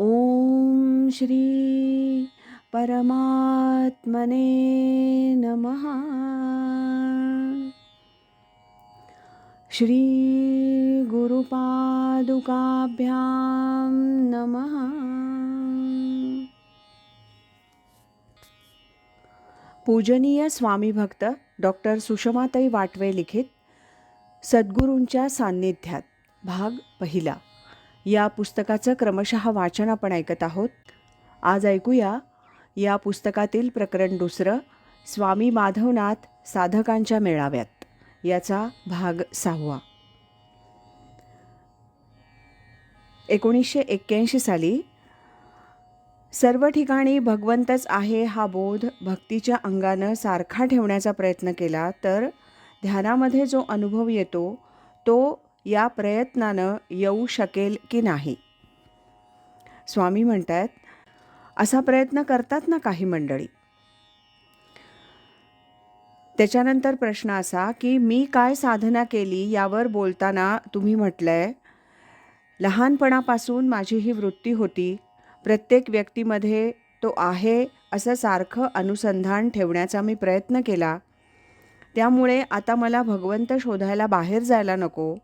ॐ श्री परमात्मने नमः। श्री गुरुपादुकाभ्यां नमः। पूजनीय स्वामी भक्त डॉक्टर सुषमाताई वाटवे लिखित सद्गुरूंच्या सान्निध्यात भाग पहिला. या पुस्तकाचं क्रमशः वाचन आपण ऐकत आहोत. आज ऐकूया या पुस्तकातील प्रकरण दुसरं स्वामी माधवनाथ साधकांच्या मेळाव्यात. याचा भाग सहावा. एकोणीसशे एक्क्याऐंशी साली सर्व ठिकाणी भगवंतच आहे हा बोध भक्तीच्या अंगानं सारखा ठेवण्याचा प्रयत्न केला तर ध्यानामध्ये जो अनुभव येतो तो या प्रयत्नानं येऊ शकेल की नाही? स्वामी म्हणतात असा प्रयत्न करतात ना काही मंडळी? त्याच्यानंतर प्रश्न असा की मी काय साधना केली यावर बोलताना तुम्ही म्हटलंय लहानपणापासून माझी ही वृत्ती होती प्रत्येक व्यक्तीमध्ये तो आहे असं सारखं अनुसंधान ठेवण्याचा मी प्रयत्न केला. त्यामुळे आता मला भगवंत शोधायला बाहेर जायला नको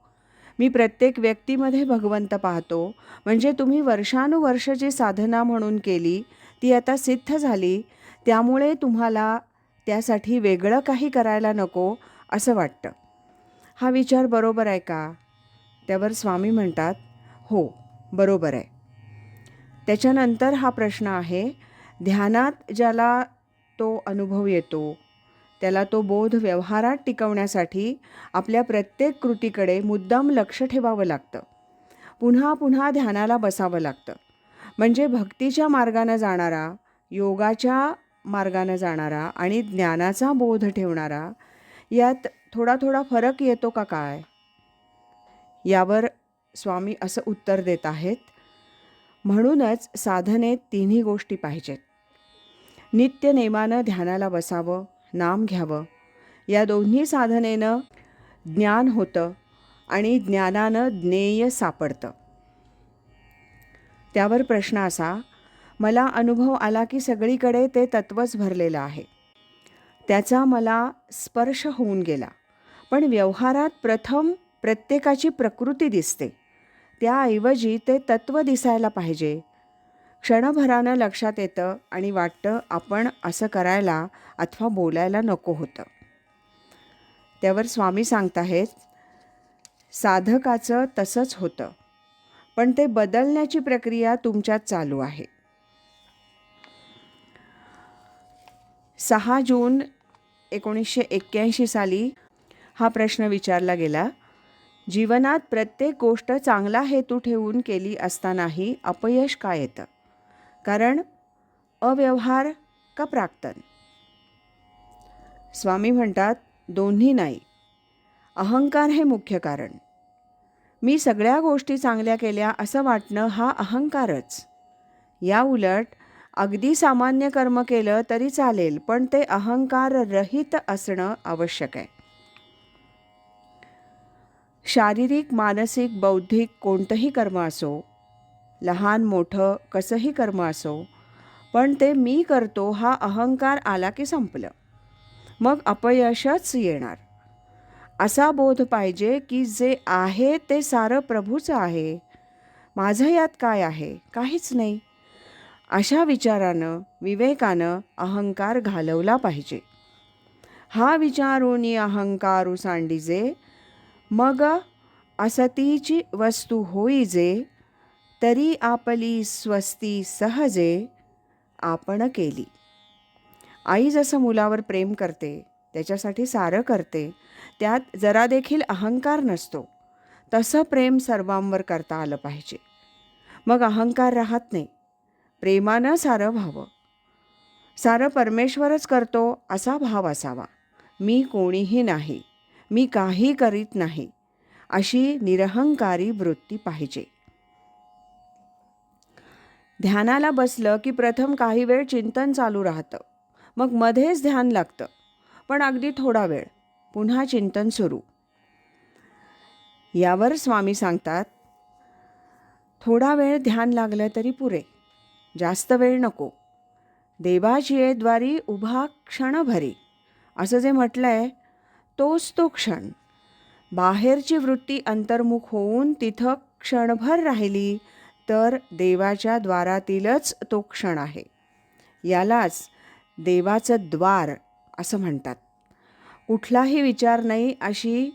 मी प्रत्येक व्यक्तीमध्ये भगवंत पाहतो. म्हणजे तुम्ही वर्षानुवर्ष जी साधना म्हणून केली ती आता सिद्ध झाली त्यामुळे तुम्हाला त्यासाठी वेगळं काही करायला नको असं वाटतं. हा विचार बरोबर आहे का? त्यावर स्वामी म्हणतात हो बरोबर आहे. त्याच्यानंतर हा प्रश्न आहे ध्यानात ज्याला तो अनुभव येतो त्याला तो बोध व्यवहारात टिकवण्यासाठी आपल्या प्रत्येक कृतीकडे मुद्दाम लक्ष ठेवावं लागतं. पुन्हा पुन्हा ध्यानाला बसावं लागतं. म्हणजे भक्तीच्या मार्गानं जाणारा योगाच्या मार्गानं जाणारा आणि ज्ञानाचा बोध ठेवणारा यात थोडा थोडा फरक येतो का काय? यावर स्वामी असं उत्तर देत आहेत. म्हणूनच साधनेत तिन्ही गोष्टी पाहिजेत. नित्य नेमानं ध्यानाला बसावं नाम घ्यावं. या दोन्ही साधनेनं ज्ञान होतं आणि ज्ञानानं ज्ञेय सापडतं. त्यावर प्रश्न असा मला अनुभव आला की सगळीकडे ते तत्वच भरलेलं आहे. त्याचा मला स्पर्श होऊन गेला पण व्यवहारात प्रथम प्रत्येकाची प्रकृती दिसते. त्याऐवजी ते तत्व दिसायला पाहिजे. क्षणभरानं लक्षात येतं आणि वाटतं आपण असं करायला अथवा बोलायला नको होतं. त्यावर स्वामी सांगताहेत साधकाचं तसंच होतं पण ते बदलण्याची प्रक्रिया तुमच्यात चालू आहे. सहा जून एकोणीसशे एक्क्याऐंशी साली हा प्रश्न विचारला गेला. जीवनात प्रत्येक गोष्ट चांगला हेतू ठेवून केली असतानाही अपयश का येतं? कारण अव्यवहार का प्राक्तन? स्वामी म्हणतात दोन्ही नाही. अहंकार हे मुख्य कारण. मी सगळ्या गोष्टी चांगल्या केल्या असं वाटणं हा अहंकारच. या उलट अगदी सामान्य कर्म केलं तरी चालेल पण ते अहंकार रहित असणं आवश्यक आहे. शारीरिक मानसिक बौद्धिक कोणतंही कर्म असो लहान मोठं कसंही कर्म असो पण ते मी करतो हा अहंकार आला की संपलं. मग अपयशच येणार. असा बोध पाहिजे की जे आहे ते सारं प्रभूचं आहे. माझं यात काय आहे? काहीच नाही. अशा विचारानं विवेकानं अहंकार घालवला पाहिजे. हा विचारुनी उसांडी जे मग असतीची वस्तू होईजे तरी आपली स्वस्ती सहजे आपण केली. आई जसं मुलावर प्रेम करते त्याच्यासाठी सारं करते त्यात जरा देखील अहंकार नसतो. तसं प्रेम सर्वांवर करता आलं पाहिजे. मग अहंकार राहत नाही. प्रेमानं सारं व्हावं. सारं परमेश्वरच करतो असा भाव असावा. मी कोणीही नाही. मी काही करीत नाही. अशी निरहंकारी वृत्ती पाहिजे. ध्यानाला बसलं की प्रथम काही वेळ चिंतन चालू राहतं. मग मध्येच ध्यान लागतं. पण अगदी थोडा वेळ. पुन्हा चिंतन सुरू. यावर स्वामी सांगतात थोडा वेळ ध्यान लागलं तरी पुरे. जास्त वेळ नको. देवाची द्वारी उभा क्षणभरी असं जे म्हटलं आहे तोच तो क्षण. बाहेरची वृत्ती अंतर्मुख होऊन तिथं क्षणभर राहिली तर देवाच्या द्वारातीलच तो क्षण आहे. यालाच देवाचं द्वार असं म्हणतात. कुठलाही विचार नाही अशी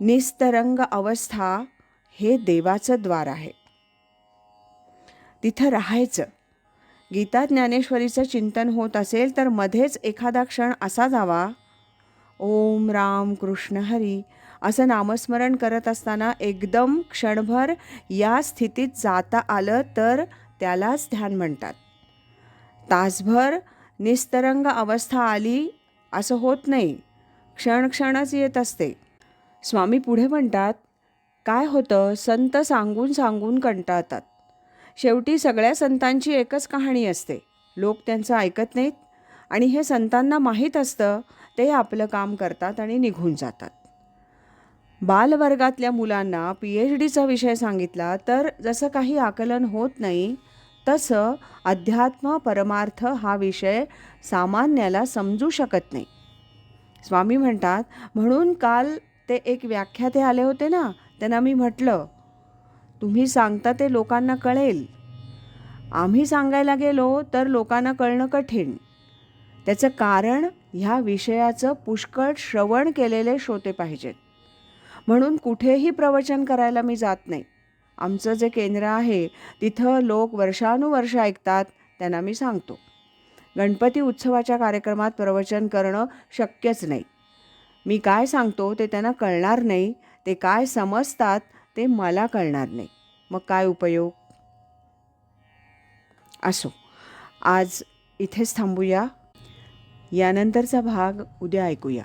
निस्तरंग अवस्था हे देवाचं द्वार आहे. तिथं राहायचं. गीता ज्ञानेश्वरीचं चिंतन होत असेल तर मध्येच एखादा क्षण असा जावा. ओम राम कृष्ण हरी. असं नामस्मरण करत असताना एकदम क्षणभर या स्थितीत जाता आलं तर त्यालाच ध्यान म्हणतात. तासभर निस्तरंग अवस्था आली असं होत नाही. क्षण क्षणच येत असते. स्वामी पुढे म्हणतात काय होतं? संत सांगून सांगून कंटाळतात. शेवटी सगळ्या संतांची एकच कहाणी असते. लोक त्यांचं ऐकत नाहीत आणि हे संतांना माहीत असतं ते आपलं काम करतात आणि निघून जातात. बालवर्गातल्या मुलांना पी एच डीचा विषय सांगितला तर जसं काही आकलन होत नाही तसं अध्यात्म परमार्थ हा विषय सामान्याला समजू शकत नाही. स्वामी म्हणतात म्हणून काल ते एक व्याख्याते आले होते ना त्यांना मी म्हटलं तुम्ही सांगता ते लोकांना कळेल. आम्ही सांगायला गेलो तर लोकांना कळणं कठीण. त्याचं कारण ह्या विषयाचं पुष्कळ श्रवण केलेले श्रोते पाहिजेत. म्हणून कुठेही प्रवचन करायला मी जात नाही. आमचं जे केंद्र आहे तिथं लोक वर्षानुवर्ष ऐकतात त्यांना मी सांगतो. गणपती उत्सवाच्या कार्यक्रमात प्रवचन करणं शक्यच नाही. मी काय सांगतो ते त्यांना कळणार नाही ते काय समजतात ते मला कळणार नाही. मग काय उपयोग? असो आज इथेच थांबूया. यानंतरचा भाग उद्या ऐकूया.